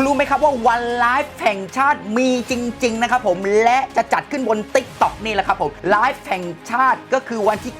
คุณรู้ไหมครับว่าวันไลฟ์แห่งชาติมีจริง ๆ นะครับผมและจะจัดขึ้นบน t ิ k t o k นี่แหละครับผมไลฟ์แห่งชาติก็คือวันที่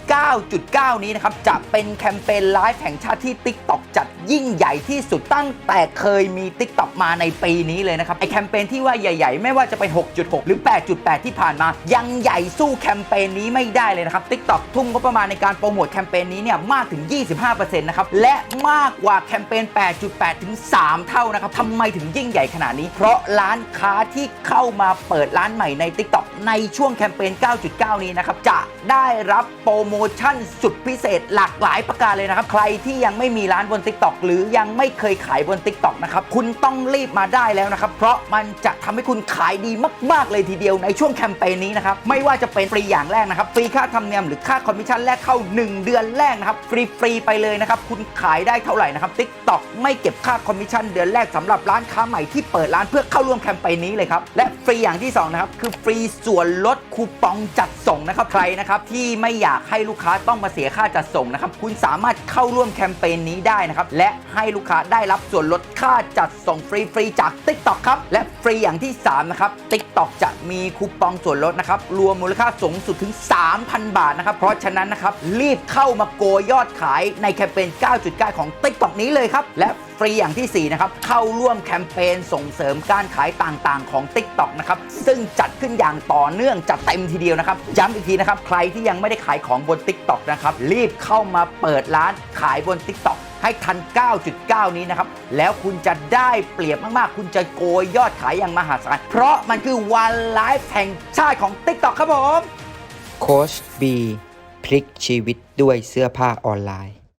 9.9 นี้นะครับ จะเป็นแคมเปญไลฟ์แห่งชาติที่ t ิ k t o k จัดยิ่งใหญ่ที่สุดตั้งแต่เคยมี t ิ k t o k มาในปีนี้เลยนะครับไอแคมเปญที่ว่าใหญ่ๆ ไม่ว่าจะเป็น 6.6 หรือ 8.8 ที่ผ่านมา ยังใหญ่สู้แคมเปญนี้ไม่ได้เลยนะครับ t ิ k t o k ทุ่มงบประมาณในการโปรโมทแคมเปญนี้เนี่ยมากถึง 25%นะครับและมากกว่าแคมเปญ 8.8 ถึง 3 เท่านะครับทำไมถึงยิ่งใหญ่ขนาดนี้ เพราะร้านค้าที่เข้ามาเปิดร้านใหม่ใน TikTok ในช่วงแคมเปญ 9.9 นี้นะครับ จะได้รับโปรโมชั่นสุดพิเศษหลากหลายประการเลยนะครับ ใครที่ยังไม่มีร้านบน TikTok หรือยังไม่เคยขายบน TikTok นะครับ คุณต้องรีบมาได้แล้วนะครับ เพราะมันจะทำให้คุณขายดีมาก ๆ เลยทีเดียวในช่วงแคมเปญนี้นะครับ ไม่ว่าจะเป็นฟรีอย่างแรกนะครับ ฟรีค่าธรรมเนียมหรือค่าคอมมิชชั่นแรกเข้า 1 เดือนแรกนะครับ ฟรีๆไปเลยนะครับ คุณขายได้เท่าไหร่นะครับ TikTok ไม่เก็บค่าคอมมิชชั่นเดือนแรกสำหรับร้านค้าใหม่ที่เปิดร้านเพื่อเข้าร่วมแคมเปญนี้เลยครับ และฟรีอย่างที่2นะครับคือฟรีส่วนลดคูปองจัดส่งนะครับใครนะครับที่ไม่อยากให้ลูกค้าต้องมาเสียค่าจัดส่งนะครับคุณสามารถเข้าร่วมแคมเปญนี้ได้นะครับและให้ลูกค้าได้รับส่วนลดค่าจัดส่งฟรีๆจาก TikTok ครับและฟรีอย่างที่3นะครับ TikTok จะมีคูปองส่วนลดนะครับรวมมูลค่าสูงสุดถึง 3,000 บาทนะครับเพราะฉะนั้นนะครับรีบเข้ามาโกยยอดขายในแคมเปญ 9.9 ของ TikTok นี้เลยครับและฟรีอย่างที่4นะครับเข้าร่วมแคมเปญส่งเสริมการขายต่างๆ ของ TikTok นะครับ ซึ่งจัดขึ้นอย่างต่อเนื่องจัดเต็มทีเดียวนะครับ ย้ำอีกทีนะครับ ใครที่ยังไม่ได้ขายของบน TikTok นะครับ รีบเข้ามาเปิดร้านขายบน TikTok ให้ทัน 9.9 นี้นะครับ แล้วคุณจะได้เปรียบมาก ๆ คุณจะโกยยอดขายอย่างมหาศาล เพราะมันคือวันไลฟ์แห่งชาติของ TikTok ครับผม โค้ชบีพลิกชีวิตด้วยเสื้อผ้าออนไลน์